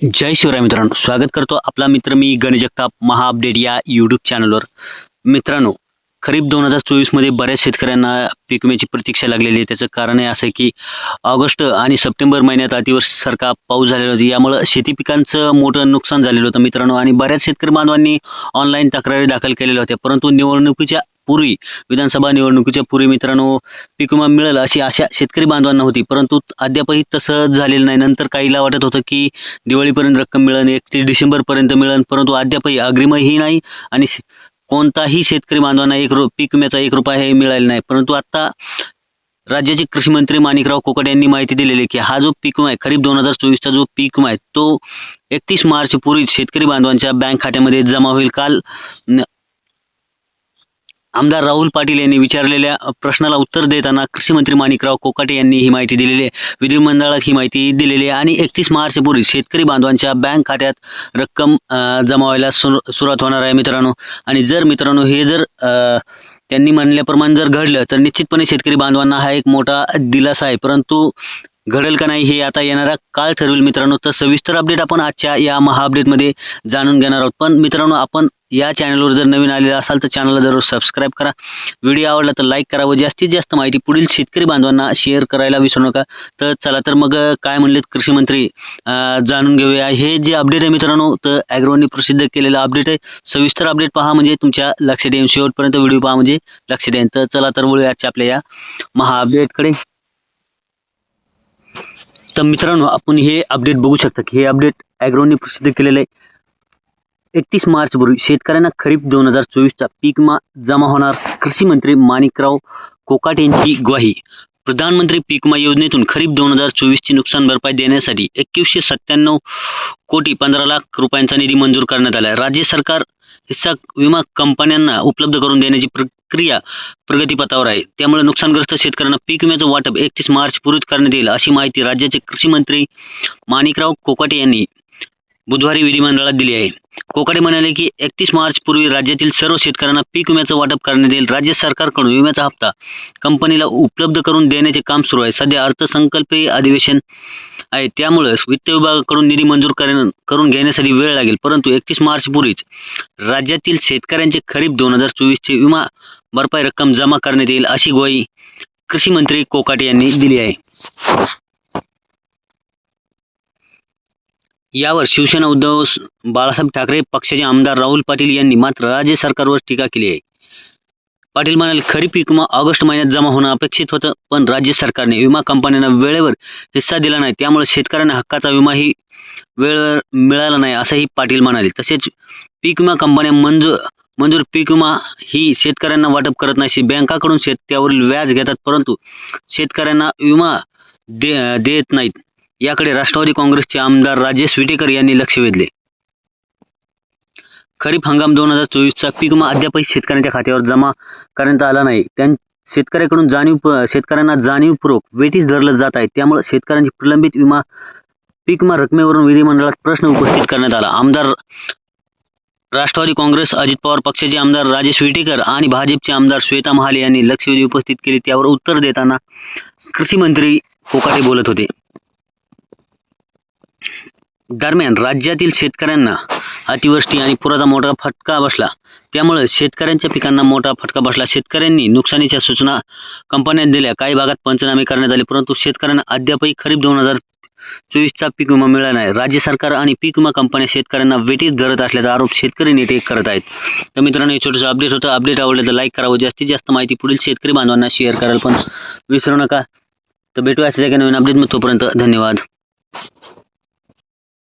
जय शिवराय मित्रांनो स्वागत करतो आपला मित्र मी गणेश जगताप महा अपडेट या यूट्यूब चॅनलवर मित्रांनो खरीप दोन हजार चोवीसमध्ये बऱ्याच शेतकऱ्यांना पीक विम्याची प्रतीक्षा लागलेली आहे. त्याचं कारण हे असं आहे की ऑगस्ट आणि सप्टेंबर महिन्यात अतिवर्षासारखा पाऊस झालेला होता. यामुळं शेती पिकांचं मोठं नुकसान झालेलं होतं मित्रांनो. आणि बऱ्याच शेतकरी बांधवांनी ऑनलाईन तक्रारी दाखल केलेल्या होत्या. परंतु निवडणुकीच्या पूर्वी विधानसभा निवडणुकीच्या पूर्वी मित्रांनो पीक विमा मिळेल अशी आशा शेतकरी बांधवांना होती. परंतु अद्यापही तसं झालेलं नाही. नंतर काहीला वाटत होतं की दिवाळीपर्यंत रक्कम मिळेल एकतीस डिसेंबरपर्यंत मिळेल परंतु अद्यापही अग्रिमही नाही आणि कोणताही शेतकरी बांधवांना एक रु पीक विम्याचा एक रुपया हे मिळाले नाही. परंतु आता राज्याचे कृषी मंत्री माणिकराव कोकट यांनी माहिती दिलेली की हा जो पीक विमा आहे खरीप दोन हजार चोवीसचा जो पीक विमा आहे तो एकतीस मार्च पूर्वी शेतकरी बांधवांच्या बँक खात्यामध्ये जमा होईल. काल न- आमदार राहुल पाटील यांनी विचारलेल्या प्रश्नाला उत्तर देताना कृषी मंत्री माणिकराव कोकाटे यांनी ही माहिती दिलेली आहे. विधिमंडळात ही माहिती दिलेली आहे. आणि एकतीस मार्चपूर्वी शेतकरी बांधवांच्या बँक खात्यात रक्कम जमावायला जमा व्हायला सुरुवात होणार आहे मित्रांनो. आणि जर मित्रांनो हे जर त्यांनी म्हणल्याप्रमाणे जर घडलं तर निश्चितपणे शेतकरी बांधवांना हा एक मोठा दिलासा आहे. परंतु घडेल का नाही हे आता येणारा काळ ठरवेल मित्रांनो. तर सविस्तर अपडेट आपण आजच्या या महा अपडेटमध्ये जाणून घेणार आहोत. पण मित्रांनो आपण या चॅनलवर जर नवीन आलेला असाल तर चॅनलला जरूर सबस्क्राईब करा. व्हिडिओ आवडला तर लाईक करा व जास्तीत जास्त माहिती पुढील शेतकरी बांधवांना शेअर करायला विसरू नका. तर चला तर मग काय म्हणलेत कृषी मंत्री जाणून घेऊया. हे जे अपडेट आहे मित्रांनो तर ॲग्रोनी प्रसिद्ध केलेलं अपडेट आहे. सविस्तर अपडेट पहा म्हणजे तुमच्या लक्षात येईल शेवटपर्यंत व्हिडिओ पहा म्हणजे लक्षात येईल तर चला तर वळूया आजच्या आपल्या या महा अपडेटकडे तर मित्रांनो आपण हे अपडेट बघू शकता की हे अपडेट ॲग्रोनी प्रसिद्ध केलेलं आहे. एकतीस मार्च पूर्वी शेतकऱ्यांना खरीप दोन हजार चोवीसचा पीक विमा जमा होणार कृषी मंत्री माणिकराव कोकाटे यांची ग्वाही. प्रधानमंत्री पीक विमा योजनेतून खरीप दोन हजार चोवीसची नुकसान भरपाई देण्यासाठी एकवीसशे सत्त्याण्णव कोटी पंधरा लाख रुपयांचा निधी मंजूर करण्यात आला आहे राज्य सरकार हिस्सा विमा कंपन्यांना उपलब्ध करून देण्याची प्रक्रिया प्रगतीपथावर आहे. त्यामुळे नुकसानग्रस्त शेतकऱ्यांना पीक विम्याचं वाटप एकतीस मार्च पूर्वीच करण्यात येईल अशी माहिती राज्याचे कृषी मंत्री माणिकराव कोकाटे यांनी बुधवारी विधिमंडळात दिली आहे कोकाटे म्हणाले की एकतीस मार्च पूर्वी राज्यातील सर्व शेतकऱ्यांना पीक विम्याचं वाटप करण्यात येईल. राज्य सरकारकडून विम्याचा हप्ता कंपनीला उपलब्ध करून देण्याचे काम सुरू आहे. सध्या अर्थसंकल्पीय अधिवेशन आहे. त्यामुळे वित्त विभागाकडून निधी मंजूर करून घेण्यासाठी वेळ लागेल. परंतु एकतीस मार्च पूर्वीच राज्यातील शेतकऱ्यांचे खरीप दोन हजार चोवीसचे विमा भरपाई रक्कम जमा करण्यात येईल अशी ग्वाही कृषी मंत्री कोकाटे यांनी दिली आहे. यावर शिवसेना उद्धव बाळासाहेब ठाकरे पक्षाचे आमदार राहुल पाटील यांनी मात्र राज्य सरकारवर टीका केली आहे. पाटील म्हणाले खरीप पीक विमा ऑगस्ट महिन्यात जमा होणं अपेक्षित होतं पण राज्य सरकारने विमा कंपन्यांना वेळेवर हिस्सा दिला नाही त्यामुळे शेतकऱ्यांना हक्काचा विमाही वेळेवर मिळाला नाही असंही पाटील म्हणाले. तसेच पीक विमा कंपन्या मंजूर मंजूर पीक विमा ही शेतकऱ्यांना वाटप करत नाही बँकाकडून शेत त्यावरील व्याज घेतात परंतु शेतकऱ्यांना विमा दे देत नाहीत. याकडे राष्ट्रवादी काँग्रेसचे आमदार राजेश विटेकर यांनी लक्ष वेधले. खरीप हंगाम दोन हजार चोवीसचा पीक विमा अद्यापही शेतकऱ्यांच्या खात्यावर जमा करण्यात आला नाही. त्यां शेतकऱ्याकडून जाणीव शेतकऱ्यांना जाणीवपूर्वक वेटीस धरलं जात आहे. त्यामुळे शेतकऱ्यांची प्रलंबित विमा पीक रकमेवरून विधिमंडळात प्रश्न उपस्थित करण्यात आला. आमदार राष्ट्रवादी काँग्रेस अजित पवार पक्षाचे आमदार राजेश विटेकर आणि भाजपचे आमदार श्वेता महाले यांनी लक्षवेधी उपस्थित केले. त्यावर उत्तर देताना कृषी मंत्री कोकाटे बोलत होते. दरम्यान राज्यातील शेतकऱ्यांना अतिवृष्टी आणि पुराचा मोठा फटका बसला. त्यामुळे शेतकऱ्यांच्या पिकांना मोठा फटका बसला. शेतकऱ्यांनी नुकसानीच्या सूचना कंपन्या दिल्या. काही भागात पंचनामे करण्यात आले परंतु शेतकऱ्यांना अद्यापही खरीप दोन हजार चोवीसचा पीक विमा मिळाला नाही. राज्य सरकार आणि पीक विमा कंपन्या शेतकऱ्यांना वेटीत धरत असल्याचा आरोप शेतकरी नेते करत आहेत. तर मित्रांनो हे छोटंसं अपडेट होतं. अपडेट आवडलं तर लाईक करावं. जास्तीत जास्त माहिती पुढील शेतकरी बांधवांना शेअर करायला पण विसरू नका. तर भेटूया नवीन अपडेट मग तोपर्यंत धन्यवाद.